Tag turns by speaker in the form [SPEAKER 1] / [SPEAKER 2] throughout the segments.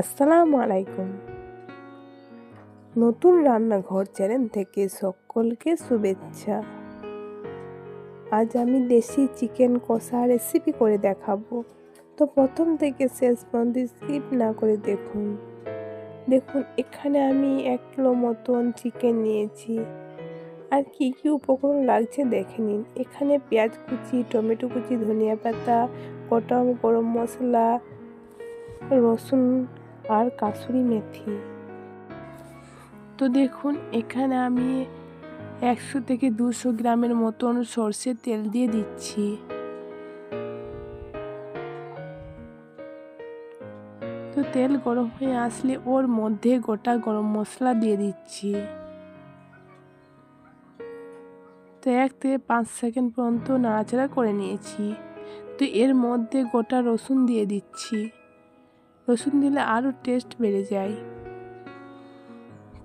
[SPEAKER 1] আসসালামু আলাইকুম। নতুন রান্নাঘর চ্যানেল থেকে সকলকে শুভেচ্ছা। আজ আমি দেশি চিকেন কষা রেসিপি করে দেখাবো। তো প্রথম থেকে শেষ পর্যন্ত স্কিপ না করে দেখুন। দেখুন, এখানে আমি এক কিলো মতন চিকেন নিয়েছি। আর কি কি উপকরণ লাগছে দেখে নিন। এখানে পেঁয়াজ কুচি, টমেটো কুচি, ধনিয়া পাতা গোটা গরম মশলা, রসুন আর কাসুরি মেথি। তো দেখুন, এখানে আমি একশো থেকে দুশো গ্রামের মতন সর্ষের তেল দিয়ে দিচ্ছি। তো তেল গরম হয়ে আসলে ওর মধ্যে গোটা গরম মশলা দিয়ে দিচ্ছি। তো এক থেকে পাঁচ সেকেন্ড পর্যন্ত নাড়াচাড়া করে নিয়েছি। তো এর মধ্যে গোটা রসুন দিয়ে দিচ্ছি। রসুন দিলে আরও টেস্ট বেড়ে যায়।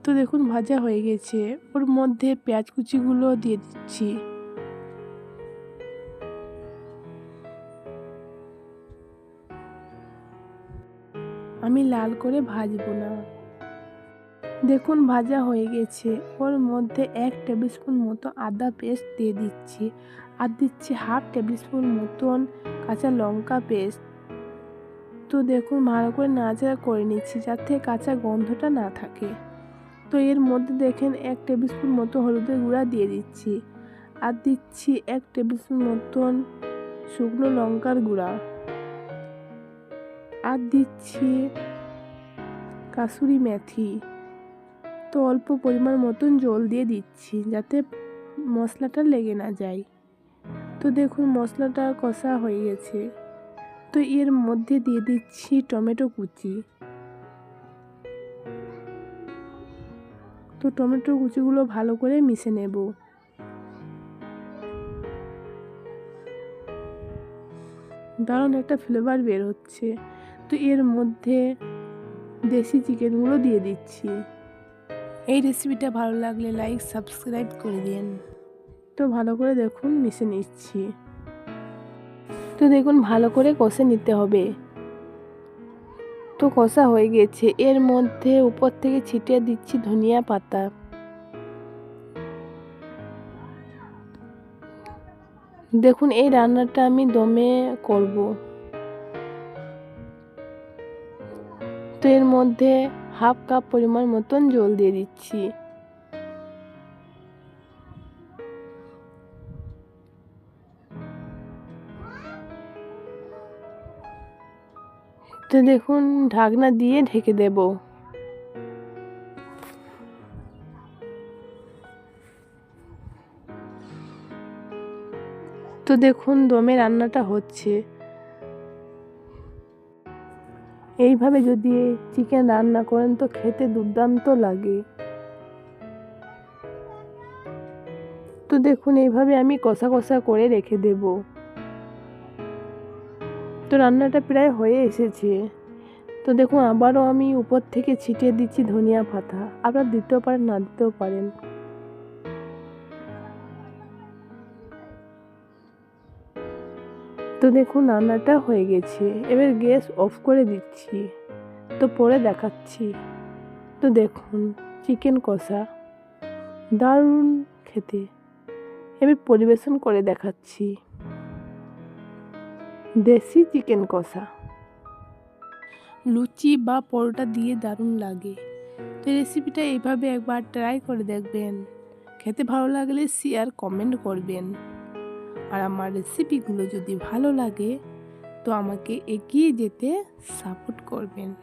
[SPEAKER 1] তো দেখুন, ভাজা হয়ে গেছে। ওর মধ্যে পেঁয়াজ কুচিগুলো দিয়ে দিচ্ছি। আমি লাল করে ভাজবো না। দেখুন, ভাজা হয়ে গেছে। ওর মধ্যে এক টেবিল স্পুন মতো আদা পেস্ট দিয়ে দিচ্ছি। আর দিচ্ছি হাফ টেবিল স্পুন মতন কাঁচা লঙ্কা পেস্ট তো দেখুন, ভালো করে নাড়াচাড়া করে নিচ্ছি যাতে কাঁচা গন্ধটা না থাকে। তো এর মধ্যে দেখেন, এক টেবিল স্পুন মতো হলুদের গুঁড়া দিয়ে দিচ্ছি আর দিচ্ছি এক টেবিল স্পুন মতন শুকনো লঙ্কার গুঁড়া। আর দিচ্ছি কাসুরি মেথি। তো অল্প পরিমাণ মতন জল দিয়ে দিচ্ছি যাতে মশলাটা লেগে না যায়। তো দেখুন, মশলাটা কষা হয়ে গেছে। তো এর মধ্যে দিয়ে দিচ্ছি টমেটো কুচি। তো টমেটো কুচিগুলো ভালো করে মিশে নেব। দারুণ একটা ফ্লেভার বের হচ্ছে। তো এর মধ্যে দেশি চিকেনগুলো দিয়ে দিচ্ছি। এই রেসিপিটা ভালো লাগলে লাইক সাবস্ক্রাইব করে দিন। তো ভালো করে দেখুন, মিশে নিচ্ছি। তো দেখুন, ভালো করে কষে নিতে হবে। তো কষা হয়ে গেছে। এর মধ্যে উপর থেকে ছিটিয়ে দিচ্ছি ধনিয়া পাতা। দেখুন, এই রান্নাটা আমি দমে করব। তো এর মধ্যে হাফ কাপ পরিমাণ মতন জল দিয়ে দিচ্ছি। তো দেখুন, ঢাকনা দিয়ে ঢেকে দেব। তো দেখুন, দমে রান্নাটা হচ্ছে। এইভাবে যদি চিকেন রান্না করেন, তো খেতে দুর্দান্ত লাগে। তো দেখুন, এইভাবে আমি কষা কষা করে রেখে দেবো। তো রান্নাটা প্রায় হয়ে এসেছে। তো দেখুন, আবারও আমি উপর থেকে ছিটিয়ে দিচ্ছি ধনিয়া পাতা। আপনারা দিতেও পারেন, না দিতেও পারেন। তো দেখুন, রান্নাটা হয়ে গেছে। এবার গ্যাস অফ করে দিচ্ছি। তো পরে দেখাচ্ছি। তো দেখুন, চিকেন কষা। দারুণ খেতে। এবার পরিবেশন করে দেখাচ্ছি। দেশি চিকেন কষা। লুচি বা পরোটা দিয়ে দারুণ লাগে। তো রেসিপিটা এইভাবে একবার ট্রাই করে দেখবেন। খেতে ভালো লাগলে শেয়ার, কমেন্ট করবেন। আর আমার রেসিপিগুলো যদি ভালো লাগে, তো আমাকে এগিয়ে যেতে সাপোর্ট করবেন।